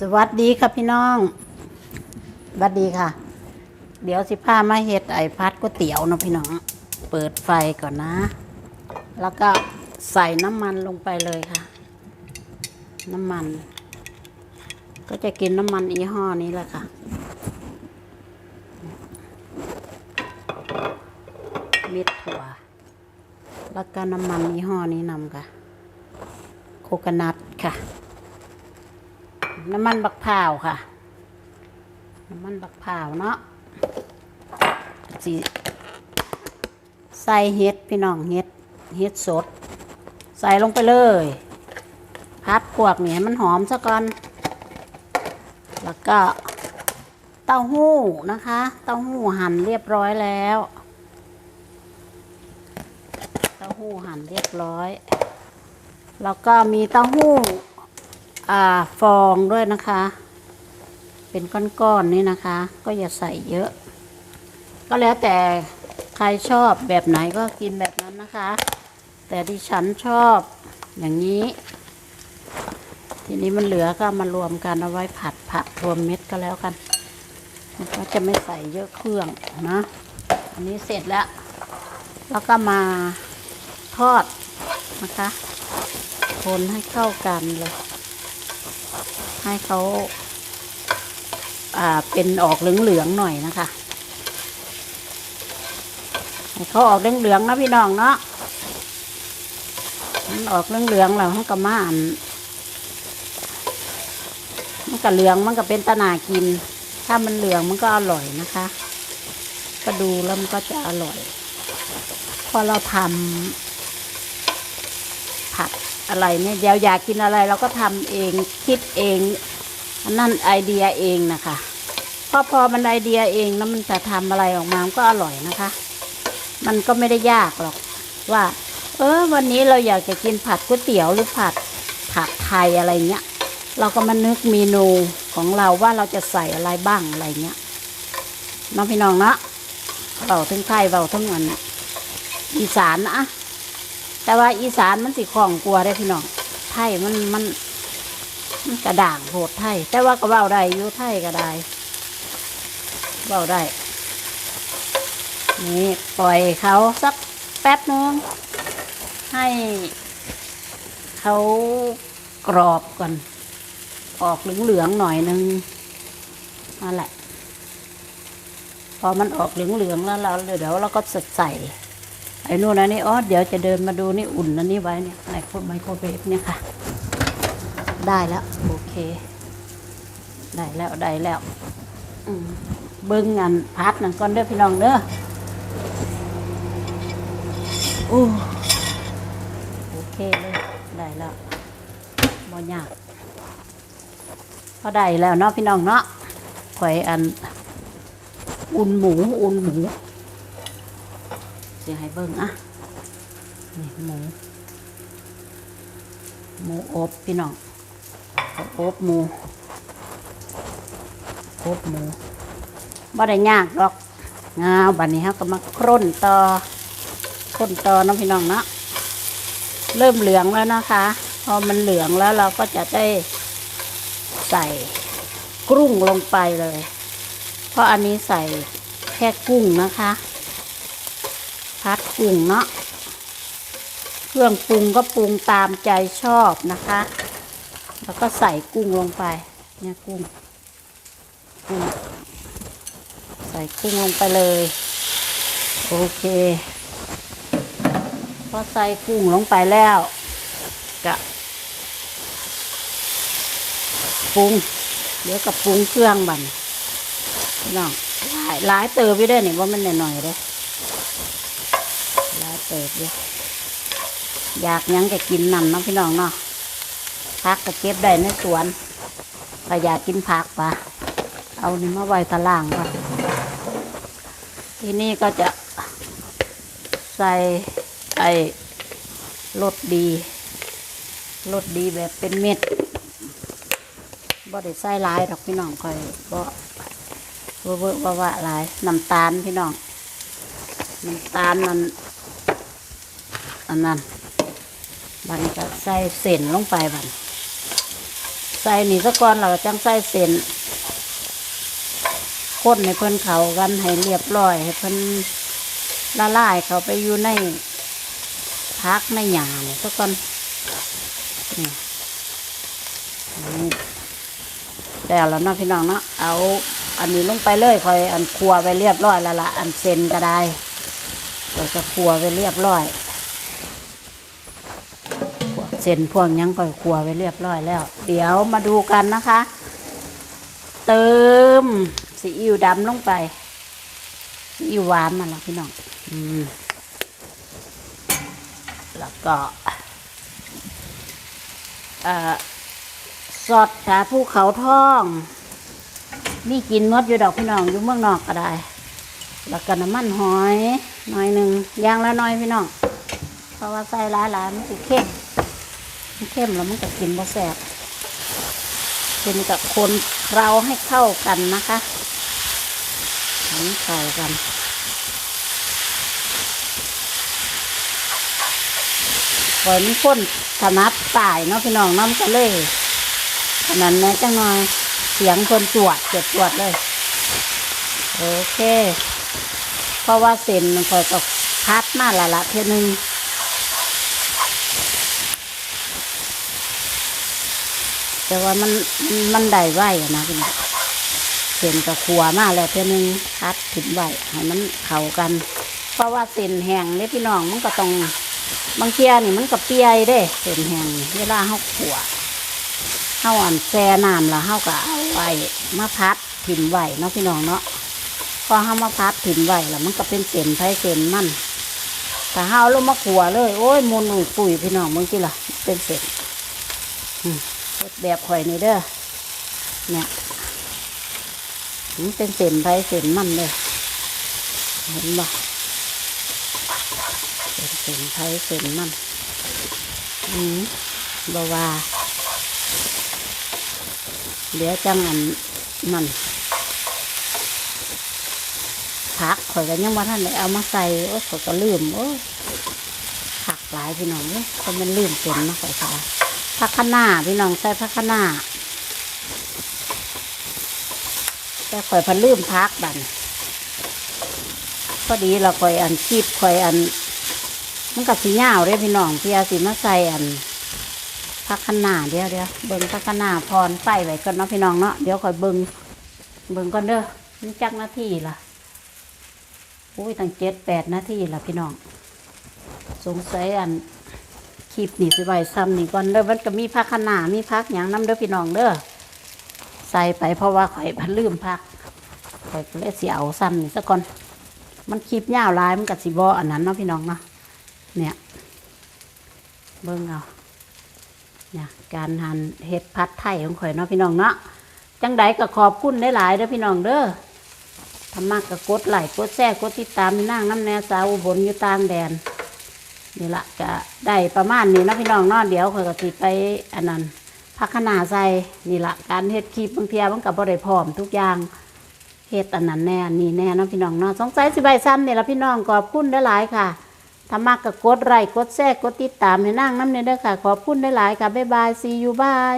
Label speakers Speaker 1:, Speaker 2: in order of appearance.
Speaker 1: สวัสดีค่ะพี่น้องสวัสดีค่ะ เดี๋ยวสิพามาเฮ็ดไอพัดก๋วยเตี๋ยวนะพี่น้อง เปิดไฟก่อนนะ แล้วก็ใส่น้ำมันลงไปเลยค่ะ น้ำมัน ก็จะกินน้ำมันอีห้อนี้แหละค่ะเม็ดถั่ว แล้วก็น้ำมันยี่ห้อนี้นำค่ะ โคกนัทค่ะ น้ำมันบักพร้าวค่ะ น้ำมันบักพร้าวเนาะสีใส่เห็ดพี่น้องเห็ดเห็ดสด ใส่ลงไปเลยพัดพวกเนี้ให้มันหอมซะก่อน แล้วก็เต้าหู้นะคะ เต้าหู้หั่นเรียบร้อยแล้ว เต้าหู้หั่นเรียบร้อย แล้วก็มีเต้าหู้ ฟองด้วยนะคะ เป็นก้อนๆนี่นะคะ ก็อย่าใส่เยอะ ก็แล้วแต่ใครชอบแบบไหนก็กินแบบนั้นนะคะ แต่ดิฉันชอบอย่างนี้ ทีนี้มันเหลือก็มารวมกันเอาไว้ผัดผักรวมเม็ดก็แล้วกันมันก็จะไม่ใส่เยอะเครื่องนะ อันนี้เสร็จแล้ว แล้วก็มาทอดนะคะ คนให้เข้ากันเลย ให้เขาอ่าเป็นออกเหลืองๆหน่อยนะคะให้เขาออกเหลืองๆนะพี่น้องเนาะมันออกเหลืองๆแล้วมันก็มานมันก็เหลืองมันก็เป็นตะนากิน ถ้ามันเหลืองมันก็อร่อยนะคะ ก็ดูแล้วมันก็จะอร่อย พอเราทำผัด อะไรเนี่ยเดี๋ยวอยากกินอะไรเราก็ทำเองคิดเองนั่นไอเดียเองนะคะพอพอมันไอเดียเองแล้วมันจะทำอะไรออกมาก็อร่อยนะคะ มันก็ไม่ได้ยากหรอกว่า เออวันนี้เราอยากจะกินผัดก๋วยเตี๋ยวหรือผัดผัดไทยอะไรเงี้ยเราก็มานึกเมนูของเราว่าเราจะใส่อะไรบ้างอะไรเงี้ยน้องพี่น้องเนาะเบาทั้งไทยเบาทั้งอันอีสานนะ แต่ว่าอีสานมันสิของกลัวได้พี่น้องไทยมันมันมันกระด่างโหดไทย แต่ว่าก็เบาได้อยู่ไทยก็ได้เบาได้ นี่ปล่อยเขาสักแป๊บนึงให้เขากรอบก่อน ออกเหลืองๆหน่อยนึงนั่นแหละ พอมันออกเหลืองๆแล้วเราเดี๋ยวเราก็ใส่ ไอ้นู่นอันนี้อ๋อเดี๋ยวจะเดินมาดูนี่อุ่นอันนี้ไว้เนี่ยในไมโครเวฟเนี่ยค่ะ ได้แล้วโอเค ได้แล้วได้แล้วเบิ้งงานพัดนั่นก่อนเด้อพี่น้องเด้ออู้โอเคเลยได้แล้วบ่ยากพอได้แล้วเนาะพี่น้องเนาะข่อยอัน อุ่นหมู อุ่นหมู เสียให้เบิ้งอะนี่หมูหมูอบพี่น้องอบหมูอบหมูบ่ได้ยากดอกงาวบัดนี้ครับก็มาคร่นต่อคร่นต่อน้องพี่น้องเนาะเริ่มเหลืองแล้วนะคะ พอมันเหลืองแล้วเราก็จะได้ใส่กรุ้งลงไปเลย เพราะอันนี้ใส่แค่กุ้งนะคะ พัดกุ้งเนาะเครื่องปรุงก็ปรุงตามใจชอบนะคะ แล้วก็ใส่กุ้งลงไป เนี่ยกุ้งกุ้ง ใส่กุ้งลงไปเลย โอเคพอใส่กุ้งลงไปแล้วก็ปรุง เดี๋ยวกับปรุงเครื่องบันน้องหลายหลายเติบอยู่ได้เนี่ยว่ามันหน่อยๆเลยหลย เติบอยู่อยากยังก็กินนั่นเนาะพี่น้องเนาะพักก็เก็บได้ในสวนถ้าอยากกินผักปะเอานี่มาไว้ตารางก่อนทีนี้ก็จะใส่ไอ้รสดีรสดีแบบเป็นเม็ดบ่ได้ใส่ลายดอกพี่น้องคอยบ่เวอร์ว่าว่าลายน้ำตาลพี่น้องน้ำตาลมัน อันนั้นบันก็ใส่เส้นลงไปบันใส่นี่ซะก่อนเราจังใส่เส้นข้นให้เพิ่นเขากันให้เรียบร้อยให้เพิ่นละลายเขาไปอยู่ในพักในหยาเนี่ยซะก่อนนี่แต่แล้วเนาะพี่น้องเนาะเอาอันนี้ลงไปเลยคอยอันครัวไปเรียบร้อยแล้วละอันเซนก็ได้เราจะครัวไปเรียบร้อย เซนพวกยังก็ครัวไปเรียบร้อยแล้ว เดี๋ยวมาดูกันนะคะ เติมซีอิ๊วดำลงไปซีอิ๊วหวานมาแล้วพี่น้องอืมแล้วก็เอ่อซอสขาภูเขาทอง มีกินมดอยู่ดอกพี่น้องอยู่เมืองนอกก็ได้ แล้วก็น้ำมันหอยหน่อยหนึ่งย่างละหน้อยพี่น้อง เพราะว่าใส่หลายๆมันสิเข้ม เข้มแล้วมันก็กินบ่แซบเป็นกับคนเคล้าให้เข้ากันนะคะให้เข้ากันก่อนมีคนถนัดตายเนาะพี่น้องน้ำก็เลยขนาดนั้นจังหน่อยเสียงคนจวดเจ็บจวดเลย โอเค เพราะว่าเส้นมันคอยตกพัดมาละละเท่านึง แต่ว่ามันมันได้ไหวอะนะพี่น้องเส้นกับขัวมาแล้วเท่านึงพัดถึงไหวให้มันเข้ากัน เพราะว่าเส้นแห้งเนี่ยพี่น้องมันก็ต้องบางเทียนี่มันก็เปียยเด้เส้นแห้งนี่เวลาเขาขัวเฮาอันแช่น้ำแล้วเฮาก็เอาไว้มาพัดถิ่มไหวเนาะพี่น้องเนาะพอเฮามาพัดถิ่มไหวแล้วมันก็เป็นเส้นไผเส้นมันถ้าเฮาเอาลงมาขัวเลย โอ้ยมุนอุ่ยปุ๋ยพี่น้องมึงกี่ล่ะเป็นเส้นอืม แบบข่อยนี่เด้อเนี่ยเป็นเส้นไผเส้นมันเลยเห็นบ่เป็นเส้นไผเส้นมันอืมบ่ว่าเดี๋ยวจังอันมันผักข่อยก็ยังว่าท่านได้เอามาใส่โอ้ข่อยก็ลืมโอ้ผักหลายพี่น้องเนี่ยก็มันลืมเป็นเนาะข่อยก็ได้ ผักคะน้าพี่น้องใส่ผักคะน้าแต่ข่อยพันลืมพักบันพอดีเราข่อยอันคีบข่อยอัน มันกับสีเหย้าเด้พี่น้องพี่อาสิมาใส่อันพักขนาเดี๋ยวเดี๋ยวเบิ่งพักขนาพรไฟไว้ก่อนเนาะพี่น้องเนาะเดี๋ยวคอยเบิ่งเบิ่งก่อนเด้อนี่จักนาทีล่ะอุ้ยตั้งเจ็ดแปดนาทีล่ะพี่น้อง สงสัยอัน คลิปนี่สิไว้ซ้ำนี่ก่อนเด้อมันก็มีพักขนามีพักอย่างน้ำเด้อพี่น้องเด้อใส่ไปเพราะว่าข่อยพันลืมพักข่อยก็เลยสิเอาซ้ำนี่ซะก่อน มันคลิปยาวลายมันก็สิบ่อันนั้นเนาะพี่น้องเนาะเนี่ยเบิ่งเอาเนี่ยการหั่นเห็ดพัดไทยของข่อยเนาะพี่น้องเนาะจังใดก็ขอบคุณหลายๆเด้อพี่น้องเด้อทำมากก็กดไลค์กดแชร์กดติดตามนั่งน้ำแน่สาวอุบลอยู่ต่างแดน นี่ละก็ได้ประมาณนี้นาะพี่น้องนอนเดี๋ยวข่อยก็สิไปอันนั้นพักขนาใส่นี่ละการเฮ็ดคลิปบางเทีมันกับบ่ได้พร้อมทุกอย่างเฮ็ดอันนั้นแน่นี่แน่นาะพี่น้องเนาะสงสัยสิใบซ้ำนี่ละพี่น้องขอบคุณหลายค่ะถ้ามากก็กดไลค์กดแชร์กดติดตามให้นั่งน้ำเนยด้อค่ะ ขอบคุณหลายค่ะบ๊ายบายซียูบาย